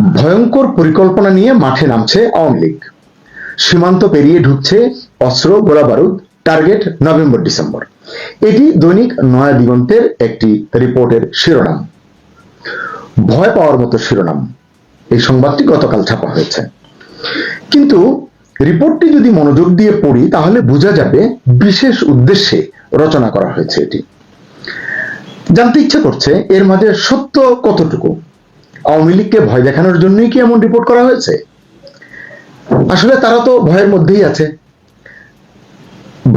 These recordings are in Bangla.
ভয়ঙ্কর পরিকল্পনা নিয়ে মাঠে নামছে আওয়ামী লীগ। সীমান্ত পেরিয়ে ঢুকছে অস্ত্র, গোলা বারুদ, টার্গেট নভেম্বর, ডিসেম্বর। এটি দৈনিক নয়া দিগন্তের একটি রিপোর্টের শিরোনাম। ভয় পাওয়ার মতো শিরোনাম। এই সংবাদটি গতকাল ছাপা হয়েছে। কিন্তু রিপোর্টটি যদি মনোযোগ দিয়ে পড়ি, তাহলে বোঝা যাবে বিশেষ উদ্দেশ্যে রচনা করা হয়েছে এটি। জানতে ইচ্ছে করছে এর মাঝে সত্য কতটুকু? আওয়ামী লীগকে ভয় দেখানোর জন্যই কি এমন রিপোর্ট করা হয়েছে? আসলে তারা তো ভয়ের মধ্যেই আছে।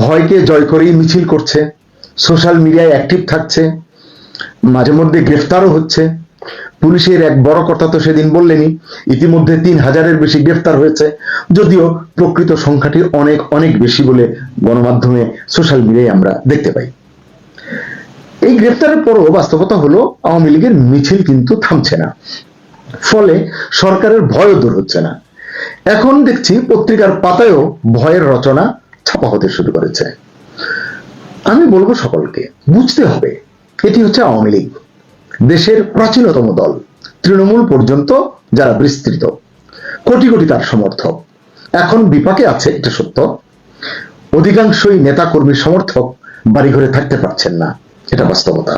ভয়কে জয় করেই মিছিল করছে সোশ্যাল মিডিয়ায় অ্যাক্টিভ থাকছে, মাঝে মধ্যে গ্রেফতারও হচ্ছে। পুলিশের এক বড় কথা তো সেদিন বললেনই, ইতিমধ্যে তিন হাজারের বেশি গ্রেফতার হয়েছে, যদিও প্রকৃত সংখ্যাটি অনেক অনেক বেশি বলে গণমাধ্যমে সোশ্যাল মিডিয়ায় আমরা দেখতে পাই। এই গ্রেফতারের পরও বাস্তবতা হলো, আওয়ামী লীগের মিছিল কিন্তু থামছে না। ফলে সরকারের ভয়ও দূর হচ্ছে না। এখন দেখছি পত্রিকার পাতায়ও ভয়ের রচনা ছাপা হতে শুরু করেছে। আমি বলব সকলকে, বুঝতে হবে, এটি হচ্ছে আওয়ামী লীগ। দেশের প্রাচীনতম দল, তৃণমূল পর্যন্ত যারা বিস্তৃত, কোটি কোটি তার সমর্থক। এখন বিপাকে আছে, এটা সত্য। অধিকাংশই নেতাকর্মী সমর্থক বাড়িঘরে থাকতে পারছেন না। এটা বাস্তবতা।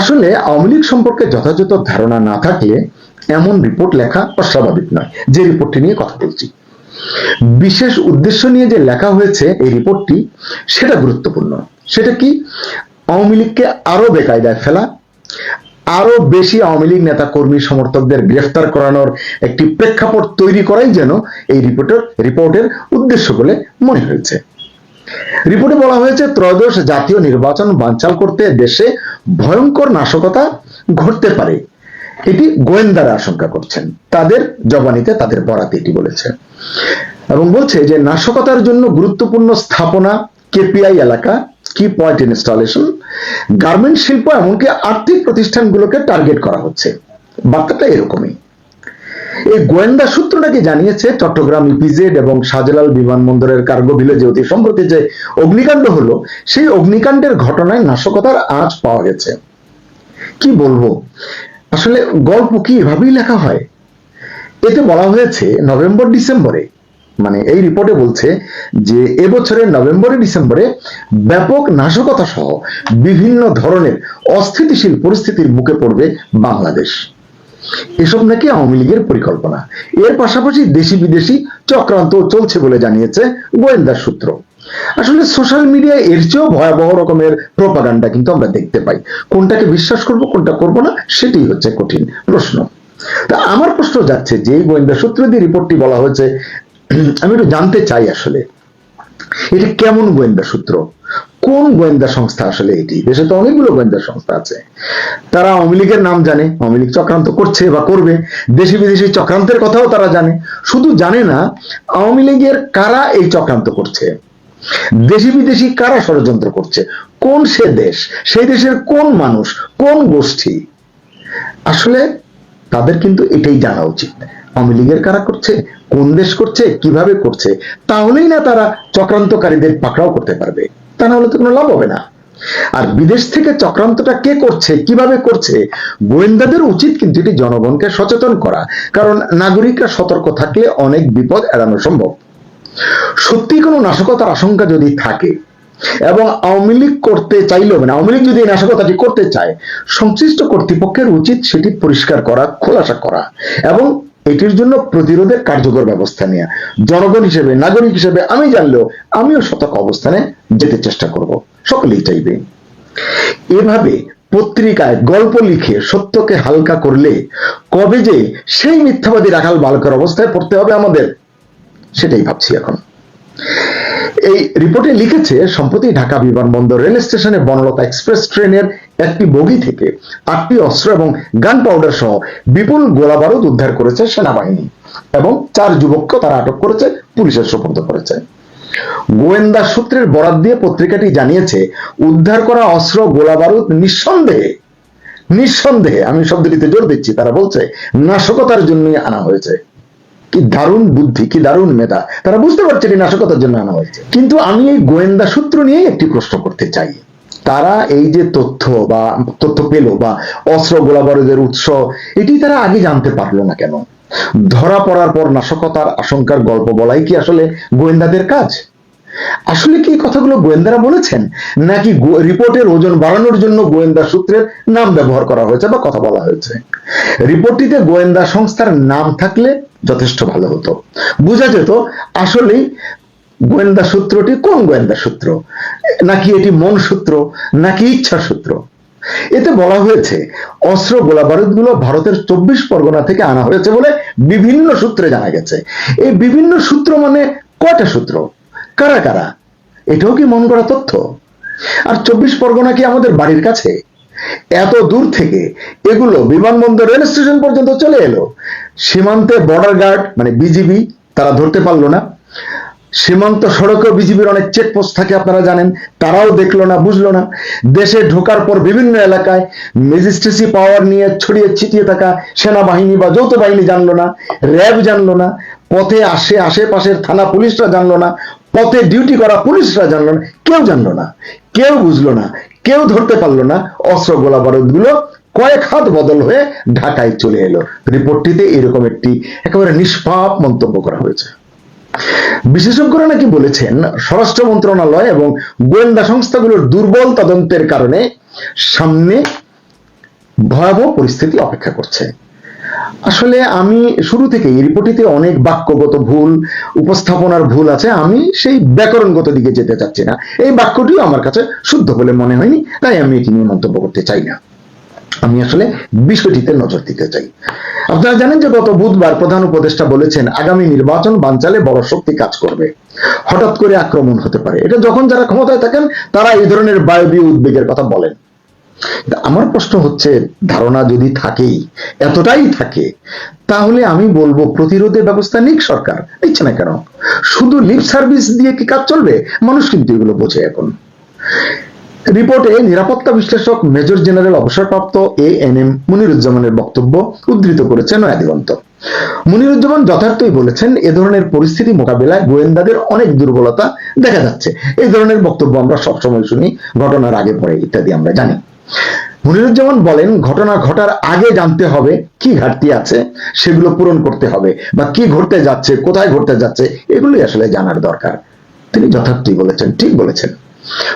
আসলে আওয়ামী লীগ সম্পর্কে যথাযথ ধারণা না থাকলে এমন রিপোর্ট লেখা অস্বাভাবিক নয়, যে রিপোর্টটি নিয়ে কথা বলছি। বিশেষ উদ্দেশ্য নিয়ে যে লেখা হয়েছে এই রিপোর্টটি, সেটা গুরুত্বপূর্ণ। সেটা কি? আওয়ামী লীগকে আরও বেকায়দায় ফেলা আরও বেশি আওয়ামী লীগ নেতা কর্মী সমর্থকদের গ্রেফতার করানোর একটি প্রেক্ষাপট তৈরি করাই যেন এই রিপোর্টের রিপোর্টের উদ্দেশ্য বলে মনে হয়েছে। রিপোর্টে বলা হয়েছে, ত্রয়োদশ জাতীয় নির্বাচন বানচাল করতে দেশে ভয়ঙ্কর নাশকতা ঘটতে পারে। এটি গোয়েন্দারা আশঙ্কা করছেন। তাদের জবানিতে তাদের বরাতে এটি বলেছে। এবং বলছে যে, নাশকতার জন্য গুরুত্বপূর্ণ স্থাপনা কেপিআই এলাকা কি পয়েন্ট ইনস্টলেশন গার্মেন্ট শিল্প, এমনকি আর্থিক প্রতিষ্ঠানগুলোকে টার্গেট করা হচ্ছে। বার্তাটা এরকমই। এই গোয়েন্দা সূত্র নাকি জানিয়েছে? চট্টগ্রাম ইপিজেড এবং শাহজালাল বিমানবন্দরের কার্গো ভিলেজে অতি সম্প্রতি যে অগ্নিকাণ্ড হলো, সেই অগ্নিকাণ্ডের ঘটনায় নাশকতার আঁচ পাওয়া গেছে। কি বলব? আসলে গল্প কি এভাবেই লেখা হয়? এতে বলা হয়েছে, নভেম্বর ডিসেম্বরে মানে এই রিপোর্টে বলছে যে এবছরের নভেম্বরে ডিসেম্বরে ব্যাপক নাশকতা সহ বিভিন্ন ধরনের অস্থিতিশীল পরিস্থিতির মুখে পড়বে বাংলাদেশ। এসব নাকি আওয়ামী লীগের পরিকল্পনা। এর পাশাপাশি দেশি বিদেশি চক্রান্ত চলছে বলে জানিয়েছে গোয়েন্দা সূত্র। আসলে সোশ্যাল মিডিয়ায় এর চেয়েও ভয়াবহ রকমের প্রপাগান্ডা কিন্তু আমরা দেখতে পাই। কোনটাকে বিশ্বাস করব, কোনটা করব না সেটি হচ্ছে কঠিন প্রশ্ন। তা আমার প্রশ্ন যাচ্ছে যে গোয়েন্দা সূত্র দিয়ে রিপোর্টটি বলা হয়েছে, আমি একটু জানতে চাই আসলে। এটা কেমন গোয়েন্দা সূত্র? কোন গোয়েন্দা সংস্থা আসলে এটি? দেশে তো অনেকগুলো গোয়েন্দা সংস্থা আছে। তারা আওয়ামী লীগের নাম জানে, আওয়ামী লীগ চক্রান্ত করছে বা করবে। দেশি বিদেশি চক্রান্তের কথাও তারা জানে। শুধু জানে না, আওয়ামী লীগের কারা এই চক্রান্ত করছে? দেশি বিদেশি কারা ষড়যন্ত্র করছে? কোন সে দেশ? সেই দেশের কোন মানুষ? কোন গোষ্ঠী? আসলে তাদের কিন্তু এটাই জানা উচিত। আওয়ামী লীগের কারা করছে? কোন দেশ করছে? কীভাবে করছে? তাহলেই না তারা চক্রান্তকারীদের পাকড়াও করতে পারবে। তা না হলে তো কোনো লাভ হবে না। আর বিদেশ থেকে চক্রান্তটা কে করছে, কীভাবে করছে, গোয়েন্দাদের উচিত কিন্তু এটি জনগণকে সচেতন করা। কারণ নাগরিকরা সতর্ক থাকলে অনেক বিপদ এড়ানো সম্ভব। সত্যি কোনো নাশকতার আশঙ্কা যদি থাকে, এবং আওয়ামী লীগ করতে চাইলেও মানে আওয়ামী লীগ যদি এই নাশকতাটি করতে চায়, সংশ্লিষ্ট কর্তৃপক্ষের উচিত সেটি পরিষ্কার করা, খোলাসা করা, এবং এটির জন্য প্রতিরোধের কার্যকর ব্যবস্থা নেওয়া জনগণ হিসেবে, নাগরিক হিসেবে আমি জানলেও আমিও শতক অবস্থানে যেতে চেষ্টা করব। সকলেই চাইবে। এভাবে পত্রিকায় গল্প লিখে সত্যকে হালকা করলে কবে যে সেই মিথ্যাবাদী রাখাল বালকের অবস্থায় পড়তে হবে আমাদের, সেটাই ভাবছি এখন। এই রিপোর্টে লিখেছে, সম্প্রতি ঢাকা বিমানবন্দর রেল স্টেশনে বনলতা এক্সপ্রেস ট্রেনের একটি বগি থেকে আটটি অস্ত্র এবং গান পাউডার সহ বিপুল গোলাবারুদ উদ্ধার করেছে সেনাবাহিনী এবং চার যুবককে তারা আটক করেছে, পুলিশের সুপর্দ করেছে। গোয়েন্দা সূত্রের বরাত দিয়ে পত্রিকাটি জানিয়েছে, উদ্ধার করা অস্ত্র গোলাবারুদ নিঃসন্দেহে নিঃসন্দেহে, আমি শব্দটিতে জোর দিচ্ছি, তারা বলছে, নাশকতার জন্যই আনা হয়েছে। কি দারুণ বুদ্ধি, কি দারুণ মেধা। তারা বুঝতে পারছে এটি নাশকতার জন্য আনা হয়েছে। কিন্তু আমি এই গোয়েন্দা সূত্র নিয়ে একটি প্রশ্ন করতে চাই। তারা এই যে তথ্য বা তথ্য পেল বা অস্ত্র গোলাবারুদের উৎস, এটি তারা আগে জানতে পারল না কেন? ধরা পড়ার পর নাশকতার আশঙ্কার গল্প বলাই কি আসলে গোয়েন্দাদের কাজ? আসলে কি কথাগুলো গোয়েন্দারা বলেছেন? নাকি রিপোর্টের ওজন বাড়ানোর জন্য গোয়েন্দা সূত্রের নাম ব্যবহার করা হয়েছে বা কথা বলা হয়েছে? রিপোর্টটিতে গোয়েন্দা সংস্থার নাম থাকলে যথেষ্ট ভালো হতো। বোঝা যেত আসলেই গোয়েন্দা সূত্রটি কোন গোয়েন্দা সূত্র? নাকি এটি মন সূত্র, নাকি ইচ্ছা সূত্র? এতে বলা হয়েছে, অস্ত্র গোলা বারুদগুলো ভারতের চব্বিশ পরগনা থেকে আনা হয়েছে বলে বিভিন্ন সূত্রে জানা গেছে। এই বিভিন্ন সূত্র মানে কয়টা সূত্র? কারা কারা? এটাও কি মন করা তথ্য? আর চব্বিশ পরগনা কি আমাদের বাড়ির কাছে? এত দূর থেকে এগুলো বিমানবন্দর রেল স্টেশন পর্যন্ত চলে এলো। সীমান্তে বর্ডার গার্ড মানে বিজিবি তারা ধরতে পারল না। সীমান্ত সড়কে বিজিবির অনেক চেকপোস্ট থাকে, আপনারা জানেন। তারাও দেখল না, বুঝলো না। দেশে ঢোকার পর বিভিন্ন এলাকায় ম্যাজিস্ট্রেসি পাওয়ার নিয়ে ছড়িয়ে ছিটিয়ে থাকা সেনাবাহিনী বা যৌথ বাহিনী জানলো না, র্যাব জানলো না, পথে আসে, আশেপাশের থানা পুলিশরা জানলো না, পথে ডিউটি করা পুলিশরা জানলো না, কেউ জানলো না, কেউ বুঝলো না কেউ ধরতে পারল না, অস্ত্র গোলা বারুদগুলো কয়েক হাত বদল হয়ে ঢাকায় চলে এলো। রিপোর্টটিতে এরকম একটি একেবারে নিষ্পাপ মন্তব্য করা হয়েছে। বিশেষজ্ঞরা নাকি বলেছেন, স্বরাষ্ট্র মন্ত্রণালয় এবং গোয়েন্দা সংস্থাগুলোর দুর্বল তদন্তের কারণে সামনে ভয়াবহ পরিস্থিতি অপেক্ষা করছে। আসলে আমি শুরু থেকে এই রিপোর্টটিতে অনেক বাক্যগত ভুল, উপস্থাপনার ভুল আছে, আমি সেই ব্যাকরণগত দিকে যেতে চাচ্ছি না। এই বাক্যটিও আমার কাছে শুদ্ধ বলে মনে হয়নি, তাই আমি এটি নিয়ে মন্তব্য করতে চাই না। আমি আসলে বিষয়টিতে নজর দিতে চাই। আপনারা জানেন যে গত বুধবার প্রধান উপদেষ্টা বলেছেন, আগামী নির্বাচন বানচালে বড় শক্তি কাজ করবে। হঠাৎ করে আক্রমণ হতে পারে। এটা যখন যারা ক্ষমতায় থাকেন, তারা এই ধরনের বায়বীয় উদ্বেগের কথা বলেন। আমার প্রশ্ন হচ্ছে, ধারণা যদি থাকেই, এতটাই থাকে, তাহলে আমি বলব প্রতিরোধের ব্যবস্থা নিক সরকার, নিচ্ছে না কেন? শুধু লিপ সার্ভিস দিয়ে কি কাজ চলবে? মানুষ কিন্তু এগুলো বোঝে এখন। রিপোর্টে নিরাপত্তা বিশ্লেষক মেজর জেনারেল অবসরপ্রাপ্ত এ এন এম মুনিরুজ্জামানের বক্তব্য উদ্ধৃত করেছে নয়া দিগন্ত মুনিরুজ্জামান যথার্থই বলেছেন, এ ধরনের পরিস্থিতি মোকাবেলায় গোয়েন্দাদের অনেক দুর্বলতা দেখা যাচ্ছে। এই ধরনের বক্তব্য আমরা সবসময় শুনি, ঘটনার আগে পরে ইত্যাদি আমরা জানি। মুনিরুজ্জামান বলেন, ঘটনা ঘটার আগে জানতে হবে কি ঘাটতি আছে, সেগুলো পূরণ করতে হবে বা কি ঘটতে যাচ্ছে, কোথায় ঘটতে যাচ্ছে, এগুলোই আসলে জানার দরকার। তিনি যথার্থই বলেছেন, ঠিক বলেছেন।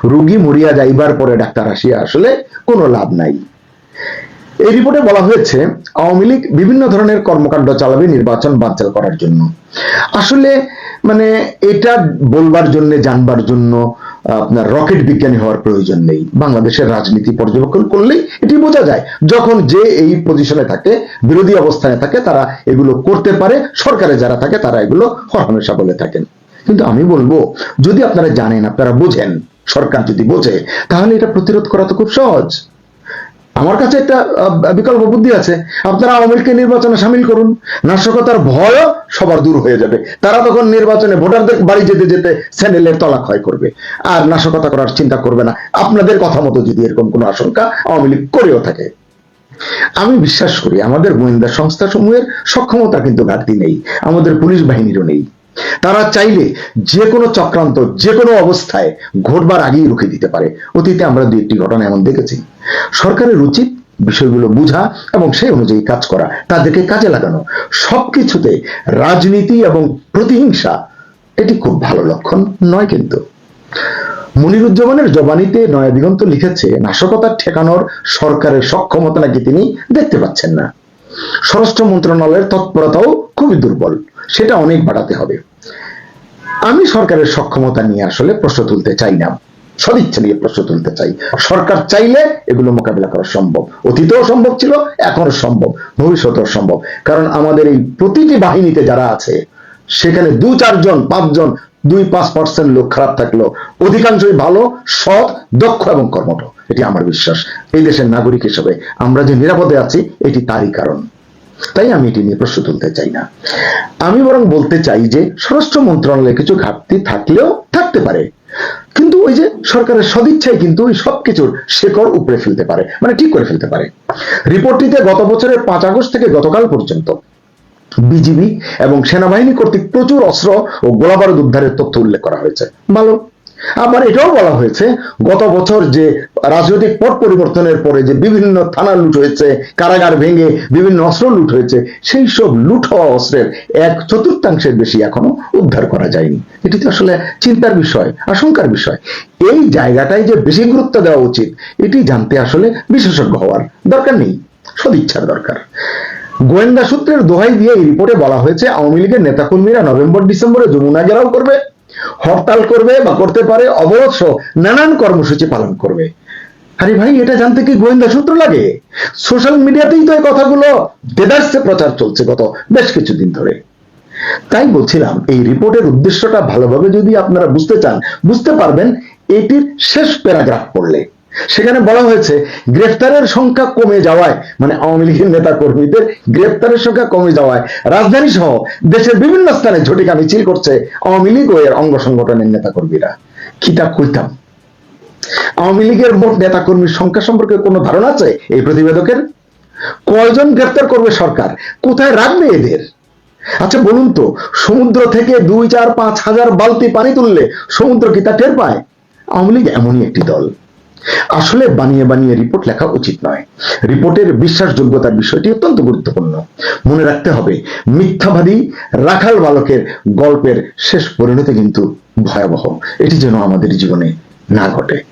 রুগী মরিয়া যাইবার পরে ডাক্তার আসিয়া আসলে কোনো লাভ নাই। এই রিপোর্টে বলা হয়েছে, আওয়ামী লীগ বিভিন্ন ধরনের কর্মকাণ্ড চালাবে নির্বাচন বানচাল করার জন্য। আসলে মানে এটা বলবার জন্য, জানবার জন্য, আপনার রকেট বিজ্ঞানী হওয়ার প্রয়োজন নেই। বাংলাদেশের রাজনীতি পর্যবেক্ষণ করলেই এটি বোঝা যায়। যখন যে এই পজিশনে থাকে, বিরোধী অবস্থানে থাকে, তারা এগুলো করতে পারে। সরকারে যারা থাকে, তারা এগুলো হরহামেশা বলে থাকেন। কিন্তু আমি বলব, যদি আপনারা জানেন, আপনারা বোঝেন, সরকার যদি বোঝে, তাহলে এটা প্রতিরোধ করা তো খুব সহজ। আমার কাছে একটা বিকল্প বুদ্ধি আছে। আপনারা আওয়ামী লীগকে নির্বাচনে সামিল করুন, নাশকতার ভয়ও সবার দূর হয়ে যাবে। তারা তখন নির্বাচনে ভোটারদের বাড়ি যেতে যেতে স্যান্ডেলের তলা ক্ষয় করবে। আর নাশকতা করার চিন্তা করবে না। আপনাদের কথা মতো যদি এরকম কোনো আশঙ্কা আওয়ামী লীগ করেও থাকে। আমি বিশ্বাস করি আমাদের গোয়েন্দা সংস্থা সমূহের সক্ষমতা কিন্তু ঘাটতি নেই। আমাদের পুলিশ বাহিনীরও নেই। তারা চাইলে যে কোনো চক্রান্ত, যে কোনো অবস্থায় ঘটবার আগেই রুখে দিতে পারে। অতীতে আমরা দুই একটি ঘটনা এমন দেখেছি। সরকারের উচিত বিষয়গুলো বোঝা এবং সেই অনুযায়ী কাজ করা, তাদেরকে কাজে লাগানো। সবকিছুতে রাজনীতি এবং প্রতিহিংসা, এটি খুব ভালো লক্ষণ নয় কিন্তু। মনিরুজ্জামানের জবানিতে নয়া দিগন্ত লিখেছে, নাশকতা ঠেকানোর সরকারের সক্ষমতা নাকি তিনি দেখতে পাচ্ছেন না। স্বরাষ্ট্র মন্ত্রণালয়ের তৎপরতাও খুবই দুর্বল, সেটা অনেক বাড়াতে হবে। আমি সরকারের সক্ষমতা নিয়ে আসলে প্রশ্ন তুলতে চাই না। সদিচ্ছা নিয়ে প্রশ্ন তুলতে চাই। সরকার চাইলে এগুলো মোকাবিলা করা সম্ভব। অতীতেও সম্ভব ছিল এখনও সম্ভব। ভবিষ্যতেও সম্ভব। কারণ আমাদের এই প্রতিটি বাহিনীতে যারা আছে, সেখানে দু চারজন, পাঁচজন, দুই পাঁচ পার্সেন্ট লোক খারাপ থাকলেও অধিকাংশই ভালো, সৎ, দক্ষ এবং কর্মঠ। এটি আমার বিশ্বাস। এই দেশের নাগরিক হিসেবে আমরা যে নিরাপদে আছি, এটি তারই কারণ। তাই আমি এটি নিয়ে প্রশ্ন তুলতে চাই না। আমি বরং বলতে চাই যে, স্বরাষ্ট্র মন্ত্রণালয়ে কিছু ঘাটতি থাকলেও থাকতে পারে। কিন্তু ওই যে সরকারের সদিচ্ছায় কিন্তু ওই সবকিছুর শেকড় উপরে ফেলতে পারে মানে ঠিক করে ফেলতে পারে। রিপোর্টটিতে গত বছরের পাঁচ আগস্ট থেকে গতকাল পর্যন্ত বিজিবি এবং সেনাবাহিনী কর্তৃক প্রচুর অস্ত্র ও গোলাবারুদ উদ্ধারের তথ্য উল্লেখ করা হয়েছে। ভালো। আবার এটাও বলা হয়েছে, গত বছর যে রাজনৈতিক পট পরিবর্তনের পরে যে বিভিন্ন থানা লুট হয়েছে, কারাগার ভেঙে বিভিন্ন অস্ত্র লুট হয়েছে, সেই সব লুট হওয়া অস্ত্রের এক চতুর্থাংশের বেশি এখনও উদ্ধার করা যায়নি। এটি তো আসলে চিন্তার বিষয়, আশঙ্কার বিষয়। এই জায়গাটায় যে বেশি গুরুত্ব দেওয়া উচিত, এটি জানতে আসলে বিশেষজ্ঞ হওয়ার দরকার নেই, সদিচ্ছার দরকার। গোয়েন্দা সূত্রের দোহাই দিয়ে এই রিপোর্টে বলা হয়েছে, আওয়ামী লীগের নেতাকর্মীরা নভেম্বর ডিসেম্বরে যমুনা ঘেরাও করবে। হরতাল করবে বা করতে পারে, অবরোধ নানান কর্মসূচি পালন করবে। আরে ভাই, এটা জানতে কি গোয়েন্দা সূত্র লাগে? সোশ্যাল মিডিয়াতেই তো এই কথাগুলো দেদার্সে প্রচার চলছে গত বেশ কিছুদিন ধরে। তাই বলছিলাম, এই রিপোর্টের উদ্দেশ্যটা ভালোভাবে যদি আপনারা বুঝতে চান, বুঝতে পারবেন, এটির শেষ প্যারাগ্রাফ পড়লে। সেখানে বলা হয়েছে, গ্রেফতারের সংখ্যা কমে যাওয়ায় মানে আওয়ামী লীগের নেতা কর্মীদের গ্রেফতারের সংখ্যা কমে যাওয়ায়, রাজধানী সহ দেশের বিভিন্ন স্থানে ঝটিকা মিছিল করছে আওয়ামী লীগ ও এর অঙ্গ সংগঠনের নেতা কর্মীরা কিতা কইতাম? আওয়ামী লীগের মোট নেতা কর্মীর সংখ্যা সম্পর্কে কোনো ধারণা আছে এই প্রতিবেদকের? কয়জন গ্রেফতার করবে সরকার? কোথায় রাখবে এদের? আচ্ছা বলুন তো, সমুদ্র থেকে দুই, চার, পাঁচ হাজার বালতি পানি তুললে সমুদ্র কি তা টের পায়? আওয়ামী লীগ এমনই একটি দল। আসলে বানিয়ে বানিয়ে রিপোর্ট লেখা উচিত নয়। রিপোর্টের বিশ্বাসযোগ্যতার বিষয়টি অত্যন্ত গুরুত্বপূর্ণ। মনে রাখতে হবে, মিথ্যাবাদী রাখাল বালকের গল্পের শেষ পরিণতি কিন্তু ভয়াবহ। এটি যেন আমাদের জীবনে না ঘটে।